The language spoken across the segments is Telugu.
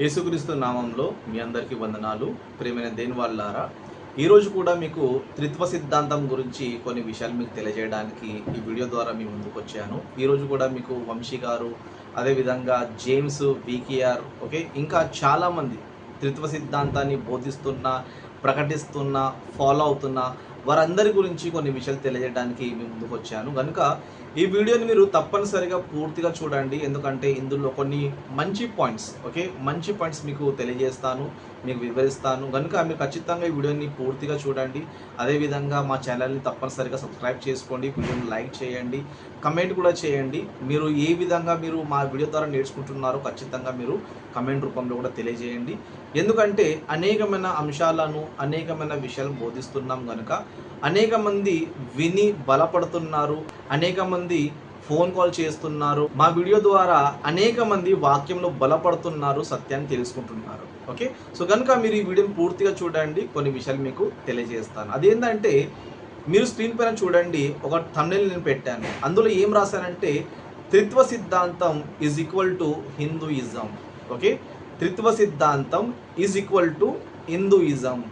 యేసుక్రీస్తు నామంలో మీ అందరికీ వందనాలు. ప్రేమైన దేని వాళ్ళారా ఈరోజు కూడా మీకు త్రిత్వ సిద్ధాంతం గురించి కొన్ని విషయాలు మీకు తెలియజేయడానికి ఈ వీడియో ద్వారా మీ ముందుకు వచ్చాను. ఈరోజు కూడా మీకు వంశీ గారు అదేవిధంగా జేమ్స్ బీకేఆర్ ఓకే ఇంకా చాలామంది త్రిత్వ సిద్ధాంతాన్ని బోధిస్తున్న ప్రకటిస్తున్న ఫాలో అవుతున్న వారందరి గురించి కొన్ని విషయాలు తెలియజేయడానికి మీ ముందుకు వచ్చాను. కనుక ఈ వీడియోని మీరు తప్పనిసరిగా పూర్తిగా చూడండి. ఎందుకంటే ఇందులో కొన్ని మంచి పాయింట్స్ ఓకే? మంచి పాయింట్స్ మీకు తెలియజేస్తాను. మీకు వివరిస్తాను. కనుక మీరు ఖచ్చితంగా ఈ వీడియోని పూర్తిగా చూడండి. అదేవిధంగా మా ఛానల్ని తప్పనిసరిగా సబ్స్క్రైబ్ చేసుకోండి. వీడియోని లైక్ చేయండి. కమెంట్ కూడా చేయండి. మీరు ఏ విధంగా మీరు మా వీడియో ద్వారా నేర్చుకుంటున్నారో ఖచ్చితంగా మీరు కమెంట్ రూపంలో కూడా తెలియజేయండి. ఎందుకంటే అనేకమైన అంశాలను అనేకమైన విషయాలను బోధిస్తున్నాం కనుక అనేక మంది విని బలపడుతున్నారు. అనేక మంది ఫోన్ కాల్ చేస్తున్నారు. మా వీడియో ద్వారా అనేక మంది వాక్యంలో బలపడుతున్నారు సత్యాన్ని తెలుసుకుంటున్నారు. ఓకే? సో కనుక మీరు ఈ వీడియోని పూర్తిగా చూడండి. కొన్ని విషయాలు మీకు తెలియజేస్తాను. అదేంటంటే మీరు స్క్రీన్ పైన చూడండి ఒక తమిళ నేను పెట్టాను. అందులో ఏం రాశానంటే త్రిత్వ సిద్ధాంతం is equal to Hinduism okay? త్రిత్వ సిద్ధాంతం ఈజ్ ఈక్వల్ టు హిందూయిజం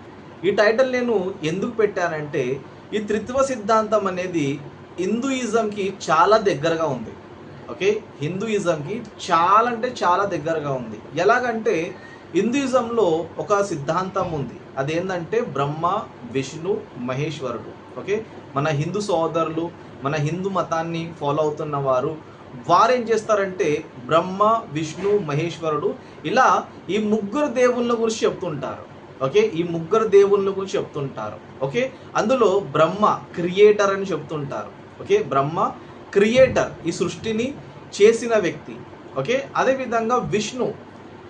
ఈ టైటిల్ నేను ఎందుకు పెట్టానంటే ఈ త్రిత్వ సిద్ధాంతం అనేది హిందూయిజంకి చాలా దగ్గరగా ఉంది. ఓకే? హిందూయిజంకి చాలా అంటే చాలా దగ్గరగా ఉంది. ఎలాగంటే హిందూయిజంలో ఒక సిద్ధాంతం ఉంది. అదేంటంటే బ్రహ్మ విష్ణు మహేశ్వరుడు. ఓకే? మన హిందూ సోదరులు మన హిందూ మతాన్ని ఫాలో అవుతున్న వారు వారు ఏం చేస్తారంటే బ్రహ్మ విష్ణు మహేశ్వరుడు ఇలా ఈ ముగ్గురు దేవుళ్ళ గురించి చెప్తుంటారు. ఓకే? ఈ ముగ్గురు దేవుళ్ళ గురించి చెప్తుంటారు. ఓకే? అందులో బ్రహ్మ క్రియేటర్ అని చెప్తుంటారు. ఓకే? బ్రహ్మ క్రియేటర్ ఈ సృష్టిని చేసిన వ్యక్తి. ఓకే? అదేవిధంగా విష్ణు.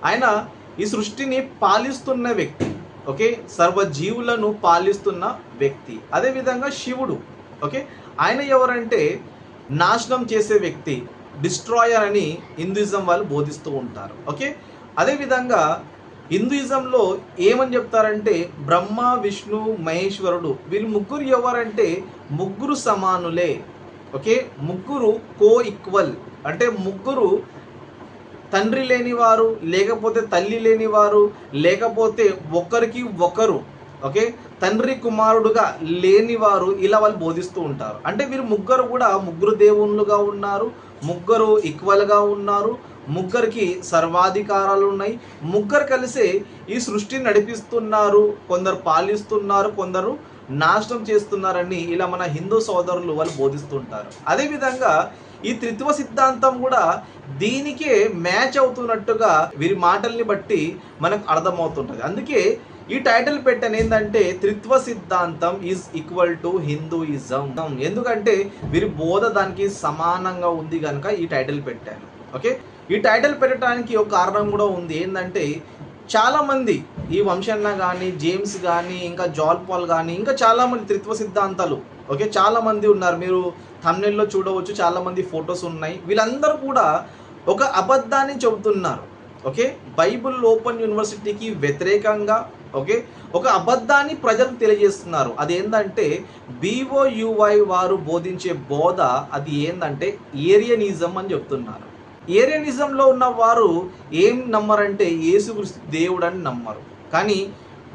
ఆయన ఈ సృష్టిని పాలిస్తున్న వ్యక్తి ఓకే? సర్వజీవులను పాలిస్తున్న వ్యక్తి. అదేవిధంగా శివుడు ఓకే? ఆయన ఎవరంటే నాశనం చేసే వ్యక్తి డిస్ట్రాయర్ అని హిందూయిజం వాళ్ళు బోధిస్తూ ఉంటారు ఓకే? అదేవిధంగా హిందూయిజంలో ఏమని చెప్తారంటే బ్రహ్మ విష్ణు మహేశ్వరుడు వీళ్ళు ముగ్గురు ఎవరంటే ముగ్గురు సమానులే ఓకే? ముగ్గురు కో ఈక్వల్ అంటే ముగ్గురు తండ్రి లేనివారు లేకపోతే తల్లి లేనివారు లేకపోతే ఒకరికి ఒకరు ఓకే? తండ్రి కుమారుడుగా లేనివారు ఇలా వాళ్ళు బోధిస్తూ ఉంటారు. అంటే వీరు ముగ్గురు కూడా ముగ్గురు దేవుళ్ళుగా ఉన్నారు ముగ్గురు ఈక్వల్గా ఉన్నారు ముగ్గురికి సర్వాధికారాలు ఉన్నాయి. ముగ్గురు కలిసే ఈ సృష్టిని నడిపిస్తున్నారు కొందరు పాలిస్తున్నారు కొందరు నాశనం చేస్తున్నారని ఇలా మన హిందూ సోదరులు వాళ్ళు బోధిస్తుంటారు అదేవిధంగా ఈ త్రిత్వ సిద్ధాంతం కూడా దీనికే మ్యాచ్ అవుతున్నట్టుగా వీరి మాటల్ని బట్టి మనకు అర్థమవుతుంటుంది. అందుకే ఈ టైటిల్ పెట్టాను ఏంటంటే త్రిత్వ సిద్ధాంతం ఈజ్ ఈక్వల్ టు హిందూయిజం ఎందుకంటే వీరి బోధ దానికి సమానంగా ఉంది కనుక ఈ టైటిల్ పెట్టాను ఓకే? ఈ టైటిల్ పెట్టడానికి ఒక కారణం కూడా ఉంది. ఏంటంటే చాలామంది ఈ వంశన్న కానీ జేమ్స్ కానీ ఇంకా జాల్ పాల్ కానీ ఇంకా చాలామంది త్రిత్వ సిద్ధాంతాలు ఓకే చాలామంది ఉన్నారు. మీరు thumbnail చూడవచ్చు చాలామంది ఫొటోస్ ఉన్నాయి. వీళ్ళందరూ కూడా ఒక అబద్ధాన్ని చెబుతున్నారు. ఓకే బైబుల్ ఓపెన్ యూనివర్సిటీకి వ్యతిరేకంగా ఓకే ఒక అబద్ధాన్ని ప్రజలకు తెలియజేస్తున్నారు. అదేంటంటే బీఓయువై వారు బోధించే బోధ అది ఏంటంటే ఏరియనిజం అని చెప్తున్నారు. ఏరియనిజంలో ఉన్న వారు ఏం నమ్మరంటే యేసుక్రీస్తు దేవుడు అని నమ్మరు. కానీ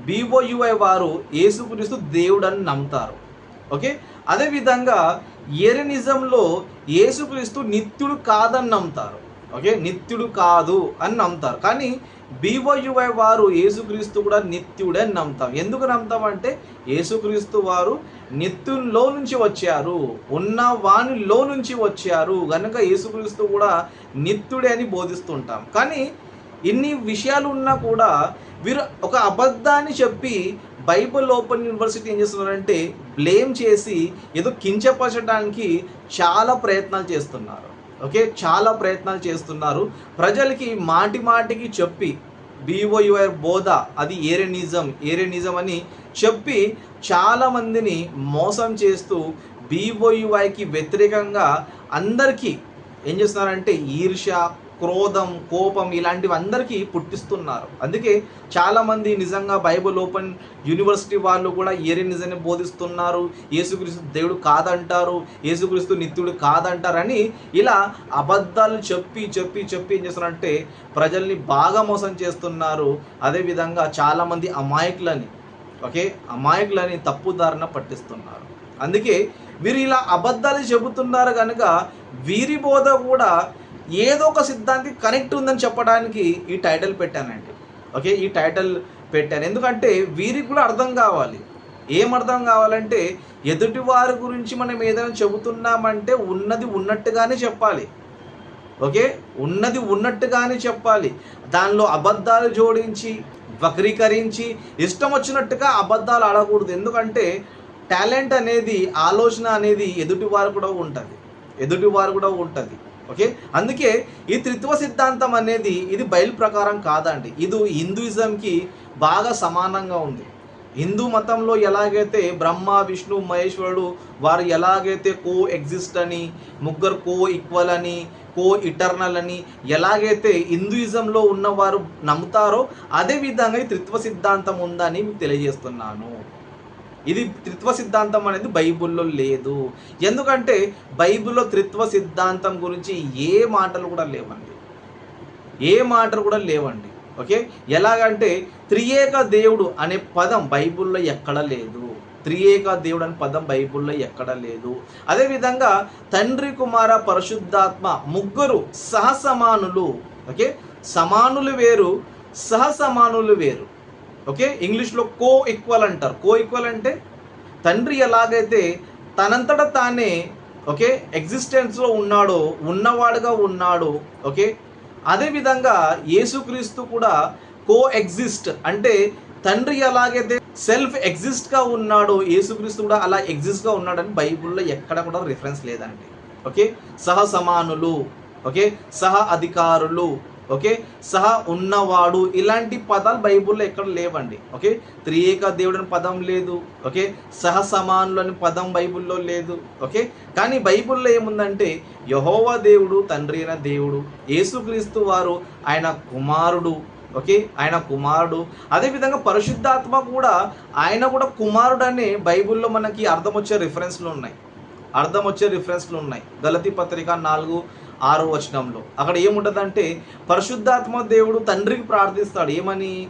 బీఓయుఐ వారు యేసుక్రీస్తు దేవుడు అని నమ్ముతారు. ఓకే? అదేవిధంగా ఏరియనిజంలో యేసుక్రీస్తు నిత్యుడు కాదని నమ్ముతారు. ఓకే? నిత్యుడు కాదు అని నమ్ముతారు. కానీ బీఓయుఐ వారు యేసుక్రీస్తు కూడా నిత్యుడే అని నమ్ముతాం ఎందుకు నమ్ముతాం అంటే యేసుక్రీస్తు వారు నిత్యుల్లో నుంచి వచ్చారు. ఉన్న వానిలో నుంచి వచ్చారు. కనుక యేసుక్రీస్తు కూడా నిత్యుడే అని బోధిస్తుంటాం. కానీ ఇన్ని విషయాలు ఉన్నా కూడా వీరు ఒక అబద్ధాన్ని చెప్పి బైబిల్ ఓపెన్ యూనివర్సిటీ ఏం చేస్తున్నారంటే బ్లేమ్ చేసి ఏదో కించపరచడానికి చాలా ప్రయత్నాలు చేస్తున్నారు. ఓకే? చాలా ప్రయత్నాలు చేస్తున్నారు. ప్రజలకి మాటి మాటికి చెప్పి బీఓయుఆర్ బోధ అది ఏరియనిజం ఏరియనిజం అని చెప్పి చాలామందిని మోసం చేస్తూ బీఓయుఐకి వ్యతిరేకంగా అందరికీ ఏం చేస్తున్నారంటే ఈర్ష్య క్రోధం కోపం ఇలాంటివి అందరికీ పుట్టిస్తున్నారు. అందుకే చాలామంది నిజంగా బైబిల్ ఓపెన్ యూనివర్సిటీ వాళ్ళు కూడా ఏరి నిజాన్ని బోధిస్తున్నారు. యేసుక్రీస్తు దేవుడు కాదంటారు. యేసుక్రీస్తు నిత్యుడు కాదంటారని ఇలా అబద్ధాలు చెప్పి చెప్పి చెప్పి ఏం చేస్తున్నారంటే ప్రజల్ని బాగా మోసం చేస్తున్నారు. అదేవిధంగా చాలామంది అమాయకులని ఓకే? అమాయకులని తప్పుదారిన పట్టిస్తున్నారు. అందుకే వీరు ఇలా అబద్ధాలు చెబుతున్నారు కనుక వీరి బోధ కూడా ఏదో ఒక సిద్ధాంతి కనెక్ట్ ఉందని చెప్పడానికి ఈ టైటిల్ పెట్టానండి. ఓకే ఈ టైటిల్ పెట్టాను. ఎందుకంటే వీరికి కూడా అర్థం కావాలి. ఏం అర్థం కావాలంటే ఎదుటి వారి గురించి మనం ఏదైనా చెబుతున్నామంటే ఉన్నది ఉన్నట్టుగానే చెప్పాలి. ఓకే ఉన్నది ఉన్నట్టుగానే చెప్పాలి. దానిలో అబద్ధాలు జోడించి వక్రీకరించి ఇష్టం వచ్చినట్టుగా అబద్ధాలు ఆడకూడదు. ఎందుకంటే టాలెంట్ అనేది ఆలోచన అనేది ఎదుటి వారు కూడా ఉంటుంది. ఎదుటి వారు కూడా ఉంటుంది. ఓకే? అందుకే ఈ త్రిత్వ సిద్ధాంతం అనేది ఇది బయలు ప్రకారం కాదండి. ఇది హిందూయిజంకి బాగా సమానంగా ఉంది. హిందూ మతంలో ఎలాగైతే బ్రహ్మ విష్ణు మహేశ్వరుడు వారు ఎలాగైతే కో ఎగ్జిస్ట్ అని ముగ్గురు కో ఈక్వల్ అని కో ఇటర్నల్ అని ఎలాగైతే హిందూయిజంలో ఉన్నవారు నమ్ముతారో అదే విధంగా ఈ త్రిత్వ సిద్ధాంతం ఉందని తెలియజేస్తున్నాను. ఇది త్రిత్వ సిద్ధాంతం అనేది బైబిల్లో లేదు. ఎందుకంటే బైబిల్లో త్రిత్వ సిద్ధాంతం గురించి ఏ మాటలు కూడా లేవండి. ఏ మాటలు కూడా లేవండి. ఓకే? ఎలాగంటే త్రియేక దేవుడు అనే పదం బైబిల్లో ఎక్కడ లేదు. త్రియేక దేవుడు అనే పదం బైబిల్లో ఎక్కడ లేదు. అదేవిధంగా తండ్రి కుమార పరిశుద్ధాత్మ ముగ్గురు సహసమానులు. ఓకే? సమానులు వేరు సహసమానులు వేరు. ఓకే? ఇంగ్లీష్లో కో ఈక్వల్ అంటారు. కో ఈక్వల్ అంటే తండ్రి ఎలాగైతే తనంతట తానే ఓకే ఎగ్జిస్టెన్స్లో ఉన్నాడో ఉన్నవాడుగా ఉన్నాడు ఓకే అదేవిధంగా యేసుక్రీస్తు కూడా కో ఎగ్జిస్ట్ అంటే తండ్రి ఎలాగైతే సెల్ఫ్ ఎగ్జిస్ట్గా ఉన్నాడో యేసుక్రీస్తు కూడా అలా ఎగ్జిస్ట్గా ఉన్నాడని బైబిల్లో ఎక్కడ కూడా రిఫరెన్స్ లేదండి. ఓకే? సహ సమానులు ఓకే సహ అధికారులు ఓకే? సహ ఉన్నవాడు ఇలాంటి పదాలు బైబుల్లో ఎక్కడ లేవండి. ఓకే? త్రియేక దేవుడు అని పదం లేదు. ఓకే? సహ సమానులు అని పదం బైబిల్లో లేదు. ఓకే? కానీ బైబిల్లో ఏముందంటే యహోవా దేవుడు తండ్రి అయిన దేవుడు యేసుక్రీస్తు వారు ఆయన కుమారుడు. ఓకే? ఆయన కుమారుడు. అదేవిధంగా పరిశుద్ధాత్మ కూడా ఆయన కూడా కుమారుడు అనే బైబిల్లో మనకి అర్థం వచ్చే రిఫరెన్స్లు ఉన్నాయి. అర్థం వచ్చే రిఫరెన్స్లు ఉన్నాయి. గలతి పత్రిక నాలుగు ఆరో వచనంలో. అక్కడ ఏముంటుందంటే పరిశుద్ధాత్మ దేవుడు తండ్రికి ప్రార్థిస్తాడు. ఏమని?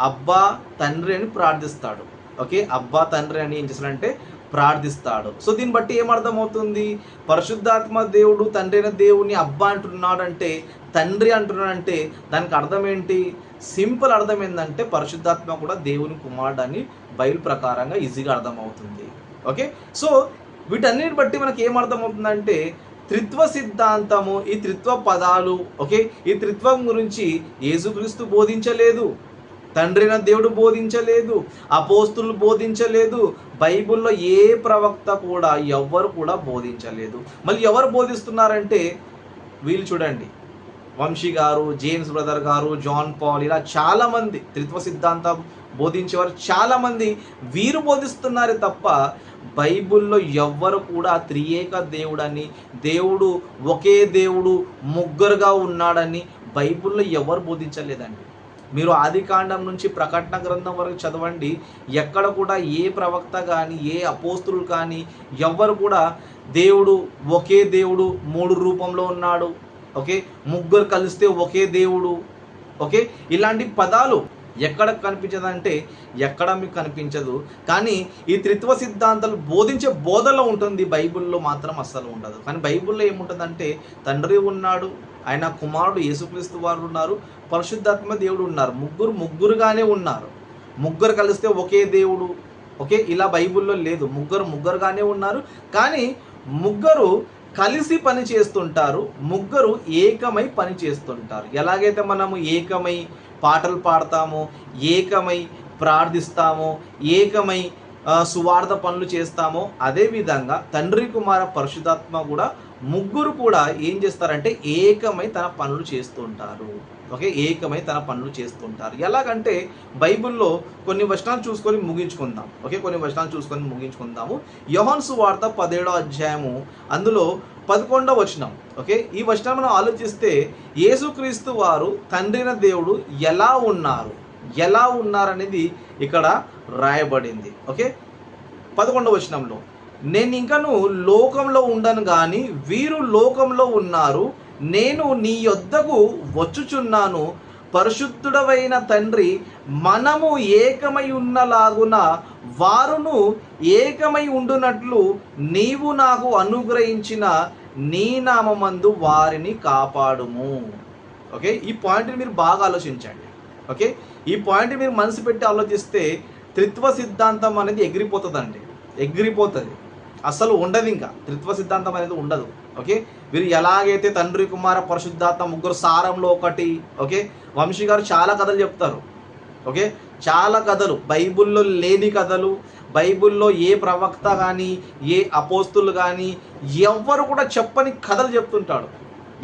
అబ్బా తండ్రి అని ప్రార్థిస్తాడు. ఓకే? అబ్బా తండ్రి అని ఏం చేస్తాడంటే ప్రార్థిస్తాడు. సో దీన్ని బట్టి ఏమర్థమవుతుంది పరిశుద్ధాత్మ దేవుడు తండ్రి అయిన దేవుని అబ్బా అంటున్నాడంటే తండ్రి అంటున్నాడంటే దానికి అర్థం ఏంటి సింపుల్ అర్థం ఏంటంటే పరిశుద్ధాత్మ కూడా దేవుని కుమారుడు అని బైబిల్ ప్రకారంగా ఈజీగా అర్థమవుతుంది. ఓకే? సో వీటన్నిటిని బట్టి మనకి ఏం అర్థమవుతుందంటే త్రిత్వ సిద్ధాంతము ఈ త్రిత్వ పదాలు ఓకే? ఈ త్రిత్వం గురించి యేసుక్రీస్తు బోధించలేదు. తండ్రిన దేవుడు బోధించలేదు. అపోస్తులు బోధించలేదు. బైబిల్లో ఏ ప్రవక్త కూడా ఎవ్వరు కూడా బోధించలేదు. మళ్ళీ ఎవరు బోధిస్తున్నారంటే వీళ్ళు చూడండి. వంశీ గారు జేమ్స్ బ్రదర్ గారు జాన్ పాల్ ఇలా చాలామంది త్రిత్వ సిద్ధాంతం బోధించేవారు చాలామంది వీరు బోధిస్తున్నారే తప్ప బైబిల్లో ఎవ్వరు కూడా త్రియేక దేవుడని దేవుడు ఒకే దేవుడు ముగ్గురుగా ఉన్నాడని బైబిల్లో ఎవరు బోధించలేదండి. మీరు ఆదికాండం నుంచి ప్రకటన గ్రంథం వరకు చదవండి. ఎక్కడ కూడా ఏ ప్రవక్త కానీ ఏ అపోస్తులు కానీ ఎవ్వరు కూడా దేవుడు ఒకే దేవుడు మూడు రూపంలో ఉన్నాడు. ఓకే? ముగ్గురు కలిస్తే ఒకే దేవుడు. ఓకే? ఇలాంటి పదాలు ఎక్కడ కనిపించదంటే ఎక్కడ మీకు కనిపించదు. కానీ ఈ త్రిత్వ సిద్ధాంతాలు బోధించే బోధలో ఉంటుంది బైబిల్లో మాత్రం అస్సలు ఉండదు. కానీ బైబిల్లో ఏముంటుందంటే తండ్రి ఉన్నాడు ఆయన కుమారుడు యేసుక్రీస్తు వారు ఉన్నారు పరిశుద్ధాత్మ దేవుడు ఉన్నారు. ముగ్గురు ముగ్గురుగానే ఉన్నారు. ముగ్గురు కలిస్తే ఒకే దేవుడు. ఓకే? ఇలా బైబిల్లో లేదు. ముగ్గురు ముగ్గురుగానే ఉన్నారు. కానీ ముగ్గురు కలిసి పని చేస్తుంటారు. ముగ్గురు ఏకమై పని చేస్తుంటారు. ఎలాగైతే మనము ఏకమై పాటలు పాడతామో ఏకమై ప్రార్థిస్తామో ఏకమై సువార్థ పనులు చేస్తామో. అదే విధంగా తండ్రి కుమార పరిశుధాత్మ కూడా ముగ్గురు కూడా ఏం చేస్తారంటే ఏకమై తన పనులు చేస్తుంటారు. ఓకే? ఏకమై తన పనులు చేస్తుంటారు. ఎలాగంటే బైబిల్లో కొన్ని వచనాలు చూసుకొని ముగించుకుందాం. ఓకే? కొన్ని వచనాలు చూసుకొని ముగించుకుందాము. యోహాన్సు వార్త పదిహేడో అధ్యాయము అందులో పదకొండవ వచనం. ఓకే? ఈ వచనం మనం ఆలోచిస్తే యేసుక్రీస్తు వారు తండ్రిన దేవుడు ఎలా ఉన్నారు? ఎలా ఉన్నారనేది ఇక్కడ రాయబడింది. ఓకే? పదకొండవ వచనంలో. నేను ఇంకను లోకంలో ఉండను కానీ వీరు లోకంలో ఉన్నారు. నేను నీ యొద్దకు వచ్చుచున్నాను. పరిశుద్ధుడవైన తండ్రి మనము ఏకమై ఉన్నలాగున వారును ఏకమై ఉండునట్లు నీవు నాకు అనుగ్రహించిన నీ నామందు వారిని కాపాడుము. ఓకే? ఈ పాయింట్ని మీరు బాగా ఆలోచించండి. ఓకే? ఈ పాయింట్ మీరు మనసు పెట్టి ఆలోచిస్తే త్రిత్వ సిద్ధాంతం అనేది ఎగిరిపోతుందండి. ఎగిరిపోతుంది. అసలు ఉండదు ఇంకా. త్రిత్వ సిద్ధాంతం అనేది ఉండదు. ఓకే? వీరు ఎలాగైతే తండ్రి కుమార పరిశుద్ధాత్మ ముగ్గురు సారంలో ఒకటి ఓకే? వంశీ గారు చాలా కథలు చెప్తారు. ఓకే? చాలా కథలు. బైబిల్లో లేని కథలు. బైబిల్లో ఏ ప్రవక్త కానీ ఏ అపోస్తులు కానీ ఎవ్వరు కూడా చెప్పని కథలు చెప్తుంటాడు.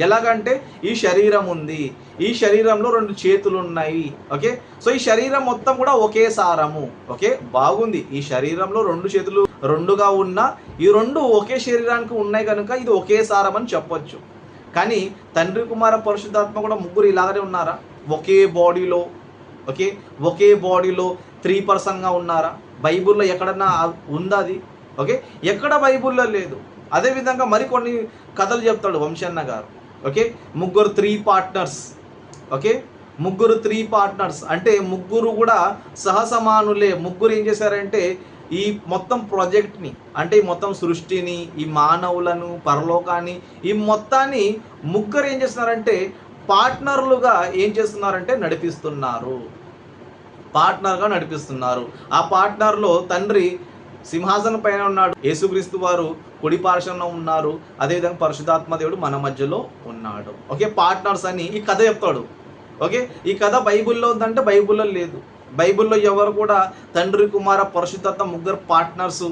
ఎలాగంటే ఈ శరీరం ఉంది. ఈ శరీరంలో రెండు చేతులు ఉన్నాయి. ఓకే? సో ఈ శరీరం మొత్తం కూడా ఒకే సారము. ఓకే? బాగుంది. ఈ శరీరంలో రెండు చేతులు రెండుగా ఉన్న ఈ రెండు ఒకే శరీరానికి ఉన్నాయి కనుక ఇది ఒకే సారం అని చెప్పొచ్చు. కానీ తండ్రి కుమార పరిశుద్ధాత్మ కూడా ముగ్గురు ఇలాగనే ఉన్నారా? ఒకే బాడీలో ఓకే? ఒకే బాడీలో త్రీ పర్సన్గా ఉన్నారా? బైబిల్లో ఎక్కడన్నా ఉందా అది? ఓకే? ఎక్కడ బైబుల్లో లేదు. అదేవిధంగా మరికొన్ని కథలు చెప్తాడు వంశన్న గారు. ఓకే? ముగ్గురు త్రీ పార్ట్నర్స్. ఓకే? ముగ్గురు త్రీ పార్ట్నర్స్. అంటే ముగ్గురు కూడా సహసమానులే. ముగ్గురు ఏం చేశారంటే ఈ మొత్తం ప్రాజెక్ట్ని అంటే ఈ మొత్తం సృష్టిని ఈ మానవులను పరలోకాన్ని ఈ మొత్తాన్ని ముగ్గురు ఏం చేస్తున్నారంటే పార్ట్నర్లుగా ఏం చేస్తున్నారంటే నడిపిస్తున్నారు. పార్ట్నర్గా నడిపిస్తున్నారు. ఆ పార్ట్నర్లో తండ్రి సింహాసనం పైన ఉన్నాడు. యేసుక్రీస్తు వారు కుడి పార్శ్వంలో ఉన్నారు. అదేవిధంగా పరిశుధాత్మ దేవుడు మన మధ్యలో ఉన్నాడు. ఓకే పార్ట్నర్స్ అని ఈ కథ చెప్తాడు. ఓకే ఈ కథ బైబిల్లో ఉందంటే బైబిల్లో లేదు. బైబిల్లో ఎవరు కూడా తండ్రి కుమార పరిశుద్ధత ముగ్గురు పార్ట్నర్స్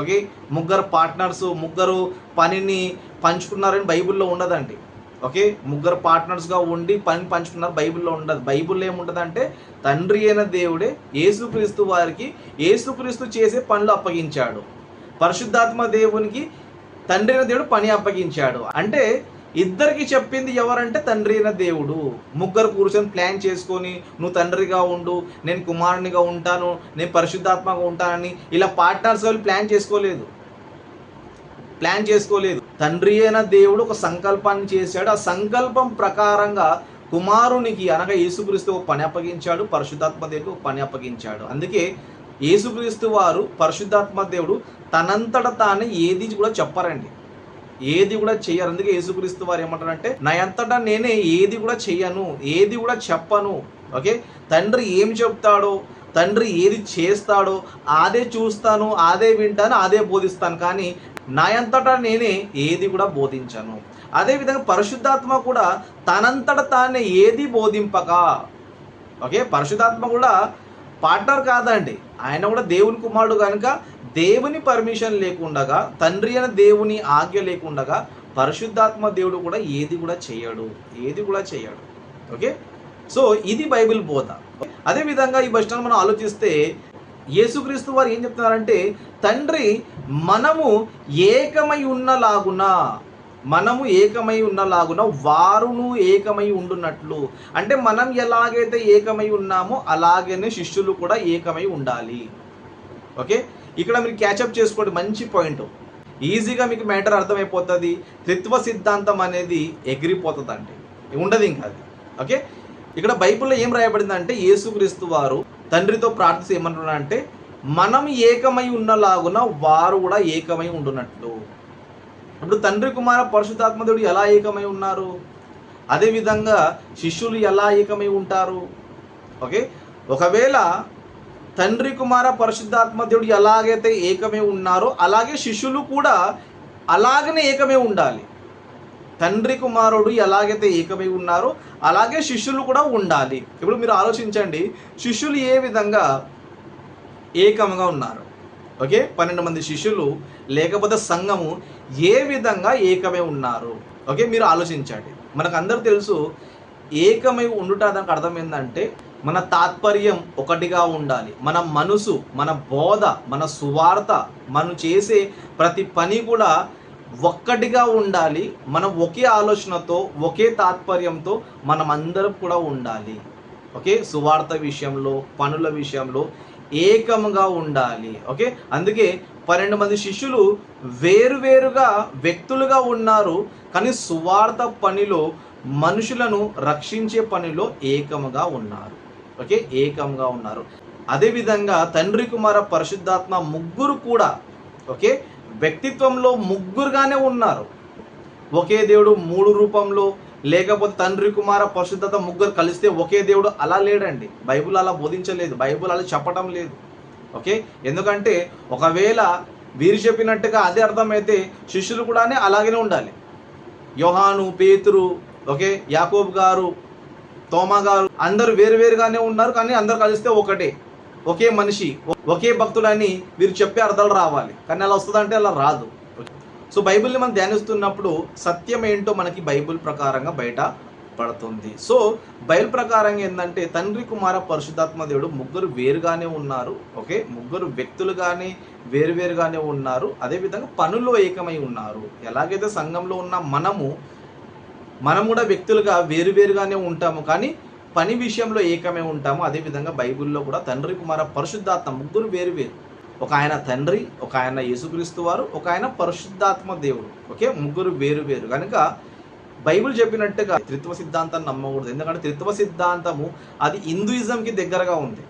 ఓకే? ముగ్గురు పార్ట్నర్స్ ముగ్గురు పనిని పంచుకున్నారని బైబిల్లో ఉండదండి. ఓకే? ముగ్గురు పార్ట్నర్స్గా ఉండి పని పంచుకున్నారు బైబిల్లో ఉండదు. బైబిల్లో ఏముంటుందంటే తండ్రి అయిన దేవుడే యేసుక్రీస్తు వారికి యేసుక్రీస్తు చేసే పనులు అప్పగించాడు. పరిశుద్ధాత్మ దేవునికి తండ్రి అయిన దేవుడు పని అప్పగించాడు. అంటే ఇద్దరికి చెప్పింది ఎవరంటే తండ్రి అయిన దేవుడు. ముగ్గురు కూర్చొని ప్లాన్ చేసుకొని నువ్వు తండ్రిగా ఉండు నేను కుమారునిగా ఉంటాను నేను పరిశుద్ధాత్మగా ఉంటానని ఇలా పార్ట్నర్స్ వాళ్ళు ప్లాన్ చేసుకోలేదు. ప్లాన్ చేసుకోలేదు. తండ్రి అయిన దేవుడు ఒక సంకల్పాన్ని చేశాడు. ఆ సంకల్పం ప్రకారంగా కుమారునికి అనగా యేసుక్రీస్తు ఒక పని అప్పగించాడు పరిశుద్ధాత్మ దేవుడు ఒక పని అప్పగించాడు. అందుకే యేసుక్రీస్తు వారు పరిశుద్ధాత్మ దేవుడు తనంతట తానే ఏది కూడా చెప్పరండి. ఏది కూడా చెయ్యరు. అందుకే యేసుక్రీస్తు వారు ఏమంటారంటే నా ఎంతటా నేనే ఏది కూడా చెయ్యను ఏది కూడా చెప్పను. ఓకే? తండ్రి ఏం చెప్తాడో తండ్రి ఏది చేస్తాడో అదే చూస్తాను అదే వింటాను అదే బోధిస్తాను. కానీ నాంతటా నేనే ఏది కూడా బోధించను. అదేవిధంగా పరిశుద్ధాత్మ కూడా తనంతట తానే ఏది బోధింపక. ఓకే? పరిశుద్ధాత్మ కూడా పార్ట్నర్ కాదండి. ఆయన కూడా దేవుని కుమారుడు కనుక దేవుని పర్మిషన్ లేకుండగా తండ్రి అయిన దేవుని ఆజ్ఞ లేకుండగా పరిశుద్ధాత్మ దేవుడు కూడా ఏది కూడా చేయడు. ఏది కూడా చేయడు. ఓకే? సో ఇది బైబిల్ బోధ. అదేవిధంగా ఈ బస్ మనం ఆలోచిస్తే యేసుక్రీస్తు వారు ఏం చెప్తున్నారంటే తండ్రి మనము ఏకమై ఉన్నలాగున మనము ఏకమై ఉన్నలాగున వారును ఏకమై ఉండున్నట్లు అంటే మనం ఎలాగైతే ఏకమై ఉన్నామో అలాగనే శిష్యులు కూడా ఏకమై ఉండాలి. ఓకే? ఇక్కడ మీరు క్యాచప్ చేసుకోండి మంచి పాయింట్ ఈజీగా మీకు మ్యాటర్ అర్థమైపోతుంది. త్రిత్వ సిద్ధాంతం అనేది ఎగిరిపోతుంది అంటే ఉండదు ఇంకా అది. ఓకే ఇక్కడ బైబిల్లో ఏం రాయబడిందంటే యేసుక్రీస్తు వారు తండ్రితో ప్రార్థిస్తే ఏమంటున్నారంటే మనం ఏకమై ఉన్నలాగున వారు కూడా ఏకమై ఉండునట్లు. ఇప్పుడు తండ్రి కుమార పరిశుద్ధాత్మదేవుడు ఎలా ఏకమై ఉన్నారు? అదేవిధంగా శిష్యులు ఎలా ఏకమై ఉంటారు? ఓకే ఒకవేళ తండ్రి కుమార పరిశుద్ధాత్మ దేవుడు ఎలాగైతే ఏకమే ఉన్నారో అలాగే శిష్యులు కూడా అలాగనే ఏకమే ఉండాలి. తండ్రి కుమారుడు ఎలాగైతే ఏకమై ఉన్నారో అలాగే శిష్యులు కూడా ఉండాలి. ఇప్పుడు మీరు ఆలోచించండి శిష్యులు ఏ విధంగా ఏకముగా ఉన్నారు? ఓకే పన్నెండు మంది శిష్యులు లేకపోతే సంఘము ఏ విధంగా ఏకమై ఉన్నారు? ఓకే మీరు ఆలోచించండి. మనకు అందరూ తెలుసు ఏకమై ఉండుట దానికి అర్థం ఏంటంటే మన తాత్పర్యం ఒకటిగా ఉండాలి. మన మనసు మన బోధ మన సువార్త మనం చేసే ప్రతి పని కూడా ఒక్కటిగా ఉండాలి. మనం ఒకే ఆలోచనతో ఒకే తాత్పర్యంతో మనం అందరం కూడా ఉండాలి. ఓకే? సువార్త విషయంలో పనుల విషయంలో ఏకముగా ఉండాలి. ఓకే? అందుకే పన్నెండు మంది శిష్యులు వేరువేరుగా వ్యక్తులుగా ఉన్నారు. కానీ సువార్త పనిలో మనుషులను రక్షించే పనిలో ఏకముగా ఉన్నారు. ఓకే ఏకంగా ఉన్నారు. అదేవిధంగా తండ్రి కుమార పరిశుద్ధాత్మ ముగ్గురు కూడా ఓకే వ్యక్తిత్వంలో ముగ్గురుగానే ఉన్నారు. ఒకే దేవుడు మూడు రూపంలో లేకపోతే తండ్రి కుమార పరిశుద్ధత ముగ్గురు కలిస్తే ఒకే దేవుడు అలా లేడండి. బైబుల్ అలా బోధించలేదు బైబుల్ అలా చెప్పటం లేదు. ఓకే ఎందుకంటే ఒకవేళ వీరు చెప్పినట్టుగా అదే అర్థమైతే శిష్యులు కూడానే అలాగనే ఉండాలి. యోహాను పేతురు ఓకే యాకోబ్ గారు తోమా గారు అందరూ వేరు వేరుగానే ఉన్నారు కానీ అందరు కలిస్తే ఒకటే ఒకే మనిషి ఒకే భక్తుడని వీరు చెప్పే అర్థాలు రావాలి. కానీ అలా వస్తుందంటే అలా రాదు. సో బైబిల్ని మనం ధ్యానిస్తున్నప్పుడు సత్యం ఏంటో మనకి బైబిల్ ప్రకారంగా బయట పడుతుంది. సో బైబిల్ ప్రకారంగా ఏంటంటే తండ్రి కుమార పరిశుద్ధాత్మ దేవుడు ముగ్గురు వేరుగానే ఉన్నారు ఓకే? ముగ్గురు వ్యక్తులుగానే వేరువేరుగానే ఉన్నారు. అదేవిధంగా పనుల్లో ఏకమై ఉన్నారు. ఎలాగైతే సంఘంలో ఉన్న మనము మనం కూడా వ్యక్తులుగా వేరువేరుగానే ఉంటాము కానీ పని విషయంలో ఏకమే ఉంటాము. అదేవిధంగా బైబిల్లో కూడా తండ్రి కుమార పరిశుద్ధాత్మ ముగ్గురు వేరు వేరు ఒక ఆయన తండ్రి ఒక ఆయన యేసుక్రీస్తు వారు ఒక ఆయన పరిశుద్ధాత్మ దేవుడు. ఓకే? ముగ్గురు వేరు వేరు కనుక బైబిల్ చెప్పినట్టుగా త్రిత్వ సిద్ధాంతాన్ని నమ్మకూడదు. ఎందుకంటే త్రిత్వ సిద్ధాంతము అది హిందూయిజంకి దగ్గరగా ఉంది.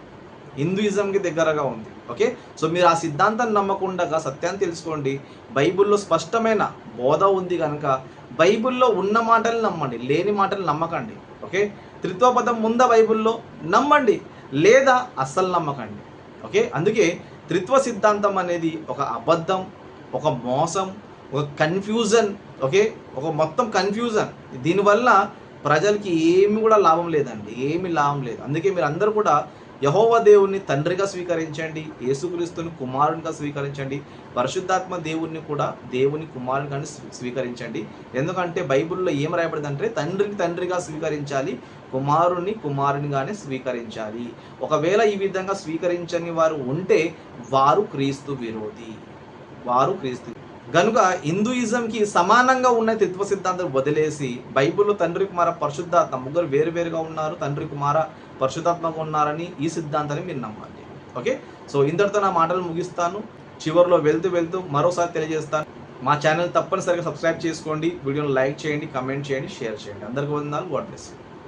హిందూయిజంకి దగ్గరగా ఉంది. ఓకే? సో మీరు ఆ సిద్ధాంతం నమ్మకుండా సత్యాన్ని తెలుసుకోండి. బైబిల్లో స్పష్టమైన బోధ ఉంది కనుక బైబిల్లో ఉన్న మాటలు నమ్మండి. లేని మాటలు నమ్మకండి. ఓకే? త్రిత్వపదం ఉందా బైబిల్లో? నమ్మండి. లేదా అస్సలు నమ్మకండి. ఓకే? అందుకే త్రిత్వ సిద్ధాంతం అనేది ఒక అబద్ధం ఒక మోసం ఒక కన్ఫ్యూజన్. ఓకే? ఒక మొత్తం కన్ఫ్యూజన్. దీనివల్ల ప్రజలకి ఏమి కూడా లాభం లేదండి. ఏమి లాభం లేదు. అందుకే మీరు అందరూ కూడా యహోవ దేవుణ్ణి తండ్రిగా స్వీకరించండి యేసుక్రీస్తుని కుమారునిగా స్వీకరించండి పరిశుద్ధాత్మ దేవుణ్ణి కూడా దేవుని కుమారుని కానీ స్వీకరించండి. ఎందుకంటే బైబిల్లో ఏం రాయబడింది అంటే తండ్రిని తండ్రిగా స్వీకరించాలి కుమారుని కుమారునిగానే స్వీకరించాలి. ఒకవేళ ఈ విధంగా స్వీకరించని వారు ఉంటే వారు క్రీస్తు విరోధి. వారు క్రీస్తు గనుక హిందూయిజంకి సమానంగా ఉన్న తత్వ సిద్ధాంతం వదిలేసి బైబిల్లో తండ్రి కుమార పరిశుద్ధాత్మ ముగ్గురు వేరువేరుగా ఉన్నారు తండ్రి కుమార పరిశుద్ధాత్మగా ఉన్నారని ఈ సిద్ధాంతాన్ని మీరు నమ్మాలి ఓకే? సో ఇంతటితో నా మాటలు ముగిస్తాను. చివరిలో వెళ్తూ వెళ్తూ మరోసారి తెలియజేస్తాను. మా ఛానల్ తప్పనిసరిగా సబ్స్క్రైబ్ చేసుకోండి. వీడియోని లైక్ చేయండి కమెంట్ చేయండి షేర్ చేయండి. అందరికీ వందనాలు. God bless you.